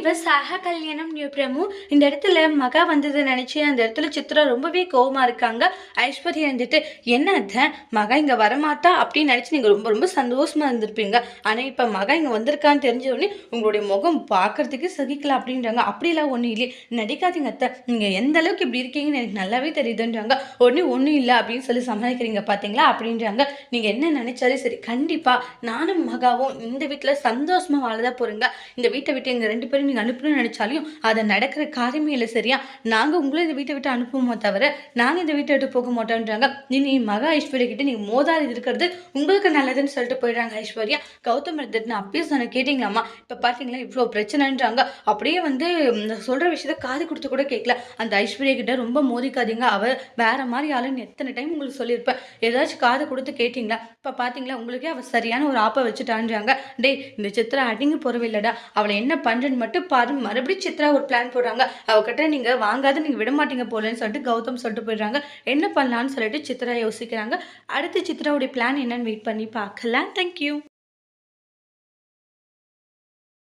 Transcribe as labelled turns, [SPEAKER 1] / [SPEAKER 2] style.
[SPEAKER 1] இப்போ சக கல்யாணம் பிரமு. இந்த இடத்துல மகா வந்ததை நினச்சி அந்த இடத்துல சித்ரா ரொம்பவே கோவமாக இருக்காங்க. ஐஸ்வர்யா இருந்துட்டு என்ன அதான் மகா இங்கே வரமாட்டா? அப்படின்னு நினச்சி நீங்கள் ரொம்ப ரொம்ப சந்தோஷமாக இருந்திருப்பீங்க. ஆனால் இப்போ மகா இங்கே வந்திருக்கான்னு தெரிஞ்ச உடனே உங்களுடைய முகம் பார்க்கறதுக்கு சகிக்கல அப்படின்றாங்க. அப்படிலாம் ஒன்றும் இல்லையே. நடிக்காதீங்க அத்தை. நீங்கள் எந்த அளவுக்கு இப்படி இருக்கீங்கன்னு எனக்கு நல்லாவே தெரியுதுன்றாங்க. உடனே ஒன்றும் இல்லை அப்படின்னு சொல்லி சமாளிக்கிறீங்க பார்த்தீங்களா அப்படின்றாங்க. நீங்கள் என்ன நினைச்சாலே சரி கண்டிப்பாக நானும் மகாவும் இந்த வீட்டில் சந்தோஷமாக வாழதான் போகிறீங்க இந்த வீட்டை விட்டு எங்கள் ரெண்டு பேரும் நீங்கள் அனுப்பணும்னு நினச்சாலையும் அதை நடக்கிற காரியமே இல்லை சரியா? நாங்கள் உங்களை இந்த வீட்டை விட்டு அனுப்புவோமோ தவிர நாங்கள் இந்த வீட்டை விட்டு போக மாட்டோன்றாங்க. நீ மகா ஐஸ்வர்யா கிட்ட நீங்கள் மோதாது இருக்கிறது உங்களுக்கு நல்லதுன்னு சொல்லிட்டு போயிடுறாங்க ஐஸ்வர்யா. கௌதம் எடுத்துட்டு நான் அப்பயே சொன்ன கேட்டிங்களாம்மா? இப்போ பார்த்தீங்களா இவ்வளோ பிரச்சனைன்றாங்க. அப்படியே வந்து சொல்கிற விஷயத்த காது கொடுத்து கூட கேட்கல அந்த ஐஸ்வர்யா கிட்ட ரொம்ப மோதிக்காதீங்க. அவள் வேற மாதிரி ஆளுன்னு எத்தனை டைம் உங்களுக்கு சொல்லியிருப்பேன். ஏதாச்சும் காது கொடுத்து கேட்டிங்களா? இப்போ பார்த்தீங்களா உங்களுக்கே அவள் சரியான ஒரு ஆப்பை வச்சுட்டான்றாங்க. டேய் இந்த சித்திரை அடிங்க போகிறவில்லடா அவளை என்ன பண்ணுறேன்னு மட்டும் பாரு மறுபடியும் சித்ரா ஒரு பிளான் போடுறாங்க. அவகிட்ட நீங்க வாங்காத நீங்க விட மாட்டீங்க போலன்னு சொல்லிட்டு கௌதம் சொல்லிட்டு போயிடுறாங்க. என்ன பண்ணலான்னு சொல்லிட்டு சித்ரா யோசிக்கிறாங்க. அடுத்து சித்ராவுடைய பிளான் என்னன்னு வெயிட் பண்ணி பார்க்கலாம். தேங்க்யூ